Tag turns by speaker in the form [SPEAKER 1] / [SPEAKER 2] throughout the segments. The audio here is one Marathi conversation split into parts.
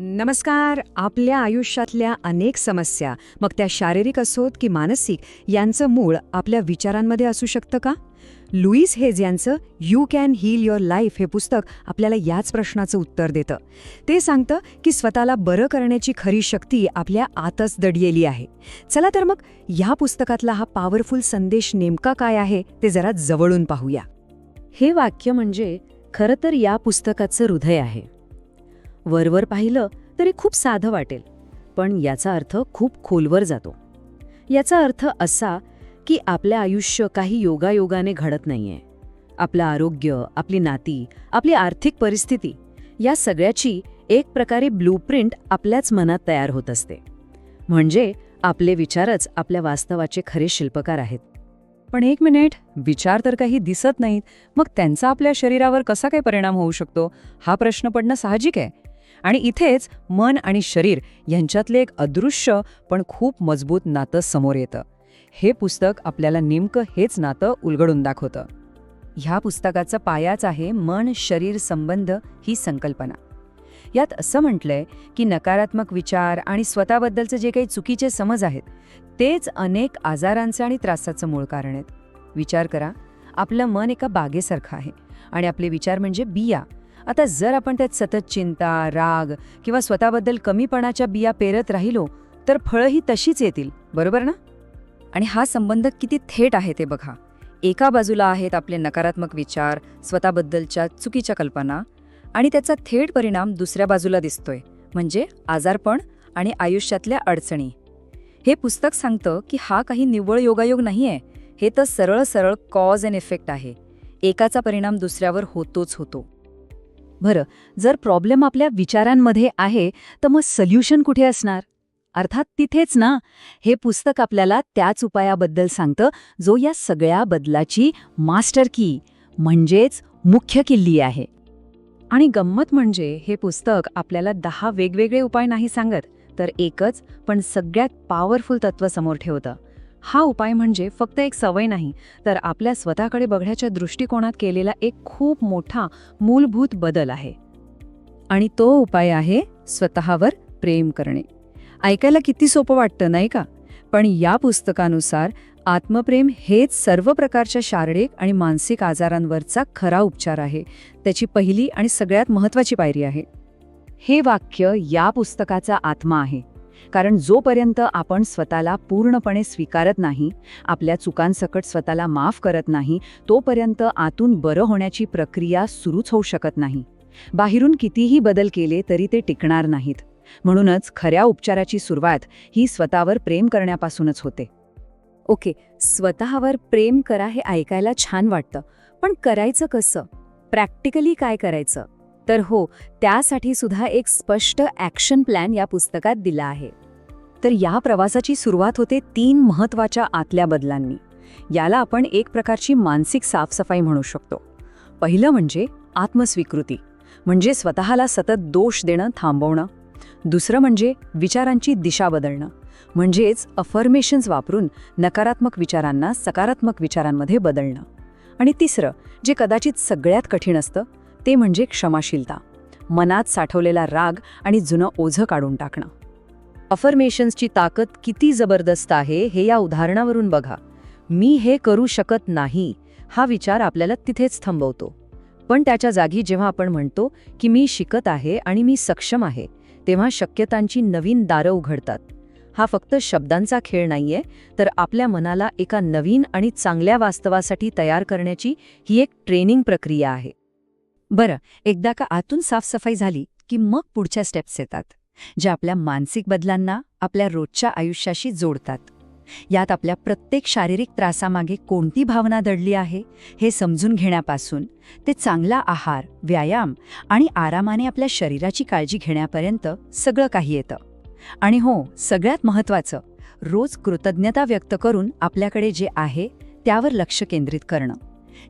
[SPEAKER 1] नमस्कार आपल्या आयुष्यातल्या अनेक समस्या मग त्या शारीरिक असोत की मानसिक यांचं मूळ आपल्या विचारांमध्ये असू शकतं का? लुईस हेज यांचं you can heal your life हे पुस्तक आपल्याला याच प्रश्नाचं उत्तर देतं. ते सांगतं की स्वतःला बरं करण्याची खरी शक्ती आपल्या आतच दडलेली आहे. चला तर मग या पुस्तकातला हा पॉवरफुल संदेश नेमका काय आहे ते जरा जवळून पाहूया.
[SPEAKER 2] हे वाक्य म्हणजे खरं तर या पुस्तकाचं हृदय आहे. वरवर पाहिलं तरी खूप साधं वाटेल पण याचा अर्थ खूप खोलवर जातो. याचा अर्थ असा की आपलं आयुष्य काही योगायोगाने घडत नाहीये. आपलं आरोग्य आपली नाती आपली आर्थिक परिस्थिती या सगळ्याची एक प्रकारे ब्लूप्रिंट आपल्याच मनात तयार होत असते. म्हणजे आपले विचारच आपल्या वास्तवाचे खरे शिल्पकार आहेत.
[SPEAKER 3] पण एक मिनिट विचार तर काही दिसत नाहीत मग त्यांचा आपल्या शरीरावर कसा काय परिणाम होऊ शकतो? हा प्रश्न पडणं साहजिक आहे. आणि इथेच मन आणि शरीर यांच्यातले एक अदृश्य पण खूप मजबूत नातं समोर येतं. हे पुस्तक आपल्याला नेमकं हेच नातं उलगडून दाखवतं. ह्या पुस्तकाचा पायाच आहे मन शरीर संबंध ही संकल्पना. यात असं म्हटलंय की नकारात्मक विचार आणि स्वतःबद्दलचे जे काही चुकीचे समज आहेत तेच अनेक आजारांचं आणि त्रासाचं मूळ कारण आहेत. विचार करा आपलं मन एका बागेसारखं आहे आणि आपले विचार म्हणजे बिया. आता जर आपण त्यात सतत चिंता राग किंवा स्वतःबद्दल कमीपणाच्या बिया पेरत राहिलो तर फळंही तशीच येतील बरोबर ना? आणि हा संबंध किती थेट आहे ते बघा. एका बाजूला आहेत आपले नकारात्मक विचार स्वतःबद्दलच्या चुकीच्या कल्पना आणि त्याचा थेट परिणाम दुसऱ्या बाजूला दिसतोय म्हणजे आजारपण आणि आयुष्यातल्या अडचणी. हे पुस्तक सांगतं की हा काही निव्वळ योगायोग नाही आहे हे तर सरळ सरळ कॉज अँड इफेक्ट आहे. एकाचा परिणाम दुसऱ्यावर होतोच होतो.
[SPEAKER 2] बरं जर प्रॉब्लेम आपल्या विचारांमध्ये आहे तर मग सल्युशन कुठे असणार? अर्थात तिथेच ना? हे पुस्तक आपल्याला त्याच उपायाबद्दल सांगतं जो या सगळ्या बदलाची मास्टर की म्हणजेच मुख्य किल्ली आहे.
[SPEAKER 3] आणि गंमत म्हणजे हे पुस्तक आपल्याला दहा वेगवेगळे उपाय नाही सांगत तर एकच पण सगळ्यात पॉवरफुल तत्व समोर ठेवतं. हा उपाय म्हणजे फक्त एक सवय नाही तर आपल्या स्वतःकडे बघण्याच्या दृष्टिकोनात केलेला एक खूप मोठा मूलभूत बदल आहे. आणि तो उपाय आहे स्वतःवर प्रेम करणे. ऐकायला किती सोपं वाटतं नाही का? पण या पुस्तकानुसार आत्मप्रेम हेच सर्व प्रकारच्या शारीरिक आणि मानसिक आजारांवरचा खरा उपचार आहे. त्याची पहिली आणि सगळ्यात महत्त्वाची पायरी आहे.
[SPEAKER 2] हे वाक्य या पुस्तकाचा आत्मा आहे. कारण जोपर्यंत आपण स्वतःला पूर्णपणे स्वीकारत नाही आपल्या चुकांसकट स्वतःला माफ करत नाही तोपर्यंत आतून बरं होण्याची प्रक्रिया सुरूच होऊ शकत नाही. बाहेरून कितीही बदल केले तरी ते टिकणार नाहीत. म्हणूनच खऱ्या उपचाराची सुरुवात ही स्वतःवर प्रेम करण्यापासूनच होते. ओके स्वतःवर प्रेम करा हे ऐकायला छान वाटतं. पण करायचं कसं? प्रॅक्टिकली काय करायचं? तर हो त्यासाठी सुद्धा एक स्पष्ट ॲक्शन प्लॅन या पुस्तकात दिला आहे. तर या प्रवासाची सुरुवात होते तीन महत्त्वाच्या आतल्या बदलांनी. याला आपण एक प्रकारची मानसिक साफसफाई म्हणू शकतो. पहिलं म्हणजे आत्मस्वीकृती म्हणजे स्वतःला सतत दोष देणं थांबवणं. दुसरं म्हणजे विचारांची दिशा बदलणं म्हणजेच अफर्मेशन्स वापरून नकारात्मक विचारांना सकारात्मक विचारांमध्ये बदलणं. आणि तिसरं जे कदाचित सगळ्यात कठीण असतं ते म्हणजे क्षमाशीलता. मनात साठवलेला राग आणि जुनं ओझं काढून टाकणं. अफर्मेशन्सची ताकद किती जबरदस्त आहे हे या उदाहरणावरून बघा. मी हे करू शकत नाही हा विचार आपल्याला तिथेच थांबवतो. पण त्याच्या जागी जेव्हा आपण म्हणतो की मी शिकत आहे आणि मी सक्षम आहे तेव्हा शक्यतांची नवीन दारं उघडतात. हा फक्त शब्दांचा खेळ नाहीये तर आपल्या मनाला एका नवीन आणि चांगल्या वास्तवासाठी तयार करण्याची ही एक ट्रेनिंग प्रक्रिया आहे. बरं एकदा का आतून साफसफाई झाली की मग पुढच्या स्टेप्स येतात ज्या आपल्या मानसिक बदलांना आपल्या रोजच्या आयुष्याशी जोडतात. यात आपल्या प्रत्येक शारीरिक त्रासामागे कोणती भावना दडली आहे हे समजून घेण्यापासून ते चांगला आहार व्यायाम आणि आरामाने आपल्या शरीराची काळजी घेण्यापर्यंत सगळं काही येतं. आणि हो सगळ्यात महत्त्वाचं रोज कृतज्ञता व्यक्त करून आपल्याकडे जे आहे त्यावर लक्ष केंद्रित करणं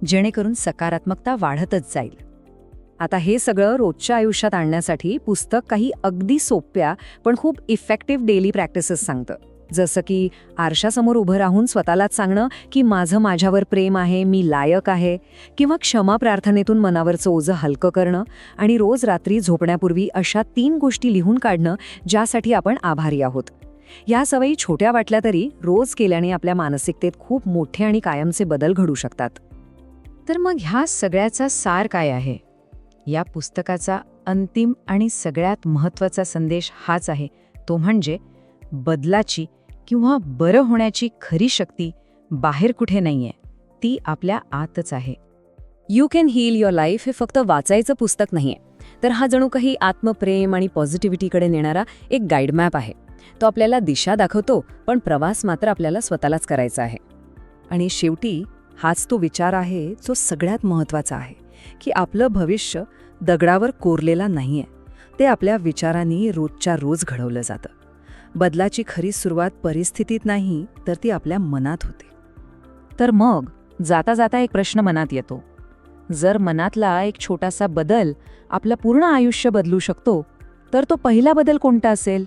[SPEAKER 2] जेणेकरून सकारात्मकता वाढतच जाईल. आता हे सगळं रोजच्या आयुष्यात आणण्यासाठी पुस्तक काही अगदी सोप्या पण खूप इफेक्टिव्ह डेली प्रॅक्टिसेस सांगतं.
[SPEAKER 1] जसं की आरशासमोर उभं राहून स्वतःलाच सांगणं की माझं माझ्यावर प्रेम आहे मी लायक आहे किंवा क्षमा प्रार्थनेतून मनावरचं ओझं हलकं करणं आणि रोज रात्री झोपण्यापूर्वी अशा तीन गोष्टी लिहून काढणं ज्यासाठी आपण आभारी आहोत. या सवयी छोट्या वाटल्या तरी रोज केल्याने आपल्या मानसिकतेत खूप मोठे आणि कायमचे बदल घडू शकतात.
[SPEAKER 2] तर मग ह्या सगळ्याचा सार काय आहे? या पुस्तकाचा अंतिम आणि सगळ्यात महत्त्वाचा संदेश हाच आहे. तो म्हणजे बदलाची किंवा बरं होण्याची खरी शक्ती बाहेर कुठे नाहीये ती आपल्या आतच आहे.
[SPEAKER 1] You can heal your life हे फक्त वाचायचं पुस्तक नाहीये. तर हा जणू काही आत्मप्रेम आणि पॉझिटिव्हिटीकडे नेणारा एक गाईड मॅप आहे. तो आपल्याला दिशा दाखवतो पण प्रवास मात्र आपल्याला स्वतःलाच करायचा आहे. आणि शेवटी हाच तो विचार आहे जो सगळ्यात महत्त्वाचा आहे. की आपलं भविष्य दगडावर कोरलेला नाहीये. ते आपल्या विचारांनी रोजच्या रोज घडवलं जातं. बदलाची खरी सुरुवात परिस्थितीत नाही तर ती आपल्या मनात होते.
[SPEAKER 2] तर मग जाता जाता एक प्रश्न मनात येतो. जर मनातला एक छोटासा बदल आपलं पूर्ण आयुष्य बदलू शकतो तर तो पहिला बदल कोणता असेल?